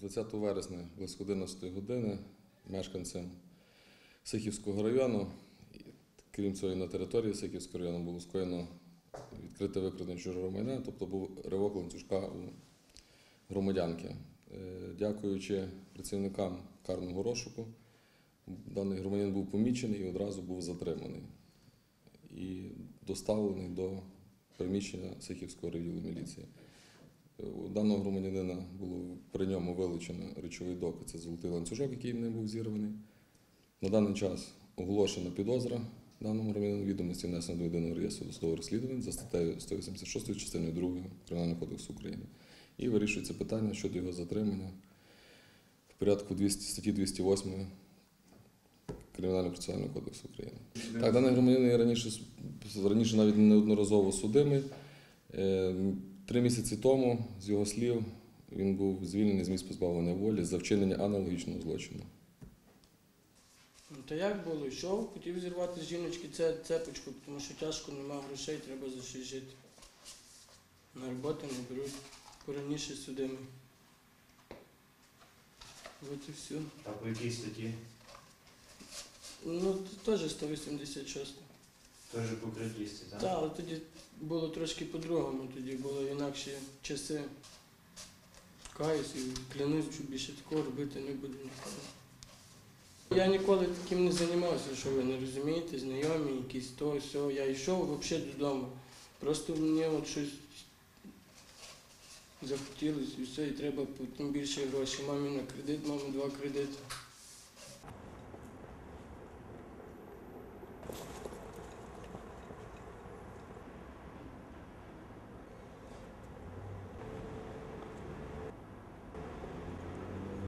20 вересня близько 11 години мешканцям Сихівського району, крім цього, на території Сихівського району було скоєно відкрите викрадення чужого майна, тобто був ривок ланцюжка у громадянки. Е, Дякуючи працівникам карного розшуку, даний громадянин був помічений і одразу був затриманий і доставлений до приміщення Сихівського відділу міліції. У даного громадянина було при ньому вилучено речовий доказ, це золотий ланцюжок, який не був зірваний. На даний час оголошена підозра даному громадянину відомості внесено до єдиного реєстру досудового розслідування за статтею 186 частиною 2 Кримінального кодексу України. І вирішується питання щодо його затримання в порядку 200, статті 208 Кримінального процесуального кодексу України. Так, даний громадянин раніше, раніше навіть неодноразово судимий. Три місяці тому, з його слів, він був звільнений з місць позбавлення волі за вчинення аналогічного злочину. Ну, Та як було? Йшов, хотів зірвати з жіночки це цепочку, тому що тяжко нема грошей, треба за щось жити. На роботу не беруть. Пораніше судимий. От і все. А по якій статті? Ну, теж 186. Теж по крадісті, так? Так, але тоді було трошки по-другому, тоді були інакші часи. Каюсь і клянусь, що більше такого робити не буду ніколи. Я ніколи таким не займався, що ви не розумієте, знайомі, якісь то, все. Я йшов взагалі додому. Просто мені от щось захотілося і все, і треба тим більше грошей. Мамі на кредит, мамі два кредити.